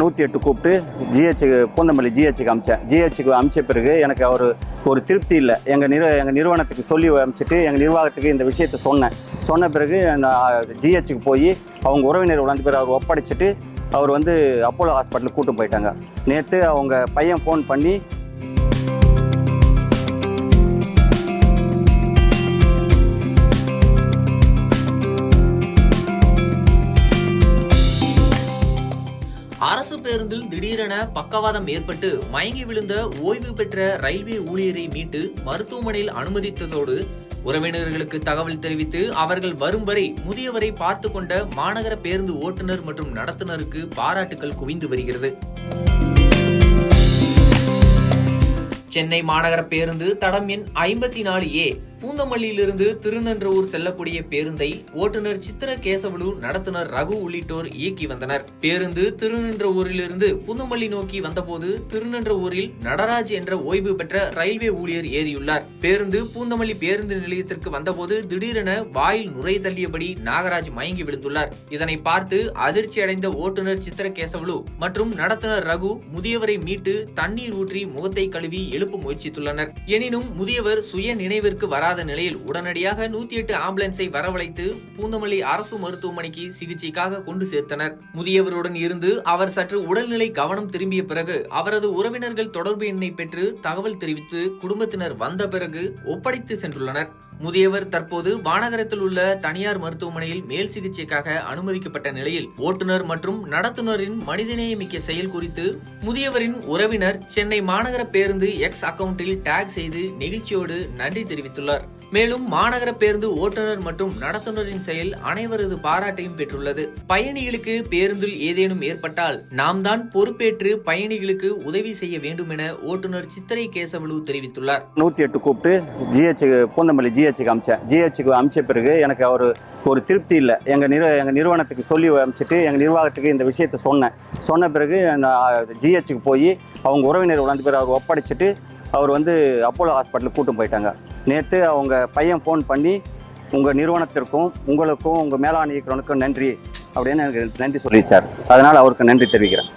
நூற்றி எட்டு கூப்பிட்டு ஜிஹெச்சுக்கு பூந்தமல்லி ஜிஹெச்சுக்கு அமிச்சேன். ஜிஹெச்சுக்கு அமிச்ச பிறகு எனக்கு அவர் ஒரு திருப்தி இல்லை. எங்கள் நிறு எங்கள் நிறுவனத்துக்கு சொல்லி அமிச்சிட்டு எங்கள் நிர்வாகத்துக்கு இந்த விஷயத்தை சொன்னேன். சொன்ன பிறகு நான் ஜிஹெச்சுக்கு போய் அவங்க உறவினர் உணர்ந்து பிறகு அவர் ஒப்படைச்சிட்டு அவர் வந்து அப்போலோ ஹாஸ்பிட்டலுக்கு கூட்டு போயிட்டாங்க. நேற்று அவங்க பையன் ஃபோன் பண்ணி அரசு பேருந்தில் திடீரென பக்கவாதம் ஏற்பட்டு மயங்கி விழுந்த ஓய்வு பெற்ற ரயில்வே ஊழியரை மீட்டு மருத்துவமனையில் அனுமதித்ததோடு உறவினர்களுக்கு தகவல் தெரிவித்து அவர்கள் வரும் வரை முதியவரை பார்த்து கொண்ட மாநகர பேருந்து ஓட்டுநர் மற்றும் நடத்துனருக்கு பாராட்டுகள் குவிந்து வருகிறது. சென்னை மாநகர பேருந்து தடம் எண் ஐம்பத்தி நாலு ஏ. பூந்தமல்லியிலிருந்து திருநன்றவூர் செல்லக்கூடிய பேருந்தை ஓட்டுநர் சித்திர கேசவலு நடத்துனர் ரகு உள்ளிட்டோர் இயக்கி வந்தனர். பேருந்து திருநின்றவூரிலிருந்து பூந்தமல்லி நோக்கி வந்தபோது திருநின்றவூரில் நடராஜ் என்ற ஓய்வு பெற்ற ரயில்வே ஊழியர் ஏறியுள்ளார். பேருந்து பூந்தமல்லி பேருந்து நிலையத்திற்கு வந்தபோது திடீரென வாயில் நுரை தள்ளியபடி நாகராஜ் மயங்கி விழுந்துள்ளார். இதனை பார்த்து அதிர்ச்சி அடைந்த ஓட்டுநர் சித்திர கேசவலு மற்றும் நடத்துனர் ரகு முதியவரை மீட்டு தண்ணீர் ஊற்றி முகத்தை கழுவி எழுப்ப முயற்சித்துள்ளனர். எனினும் முதியவர் சுய நினைவிற்கு வர வராத நிலையில் உடனடியாக நூத்தி எட்டு ஆம்புலன்ஸை வரவழைத்து பூந்தமல்லி அரசு மருத்துவமனைக்கு சிகிச்சைக்காக கொண்டு சேர்த்தனர். முதியவருடன் இருந்து அவர் சற்று உடல்நிலை கவனம் திரும்பிய பிறகு அவரது உறவினர்கள் தொடர்பு எண்ணை பெற்று தகவல் தெரிவித்து குடும்பத்தினர் வந்த பிறகு ஒப்படைத்து சென்றுள்ளனர். முதியவர் தற்போது வானகரத்தில் உள்ள தனியார் மருத்துவமனையில் மேல் சிகிச்சைக்காக அனுமதிக்கப்பட்ட நிலையில் ஓட்டுநர் மற்றும் நடத்துனரின் மனிதநேயமிக்க செயல் குறித்து முதியவரின் உறவினர் சென்னை மாநகர பேருந்து எக்ஸ் அக்கவுண்டில் டேக் செய்து நெகிழ்ச்சியோடு நன்றி தெரிவித்துள்ளார். மேலும் மாநகர பேருந்து ஓட்டுநர் மற்றும் நடத்துனரின் செயல் அனைவரது பாராட்டையும் பெற்றுள்ளது. பயணிகளுக்கு பேருந்தில் ஏதேனும் ஏற்பட்டால் நாம் தான் பொறுப்பேற்று பயணிகளுக்கு உதவி செய்ய வேண்டும் என ஓட்டுநர் சித்திரை கேசவலு தெரிவித்துள்ளார். நூற்றி எட்டு கூப்பிட்டு ஜிஹெச்சுக்கு பூந்தமல்லி ஜிஹெச்சுக்கு அமிச்சேன். ஜிஹெச்சுக்கு அமிச்ச பிறகு எனக்கு அவர் ஒரு திருப்தி இல்லை. எங்கள் நிறு எங்கள் நிறுவனத்துக்கு சொல்லி அமைச்சிட்டு எங்கள் நிர்வாகத்துக்கு இந்த விஷயத்தை சொன்னேன். சொன்ன பிறகு நான் ஜிஹெச்சுக்கு போய் அவங்க உறவினர் உணர்ந்து பேர் அவர் ஒப்படைச்சிட்டு அவர் வந்து அப்போலோ ஹாஸ்பிட்டலுக்கு கூட்டம் போயிட்டாங்க. நேற்று அவங்க பையன் ஃபோன் பண்ணி உங்கள் நிறுவனத்திற்கும் உங்களுக்கும் உங்கள் மேலாண் இயக்குனருக்கும் நன்றி. அப்படின்னு எனக்கு நன்றி சொல்லிச்சார். அதனால் அவருக்கு நன்றி தெரிவிக்கிறேன்.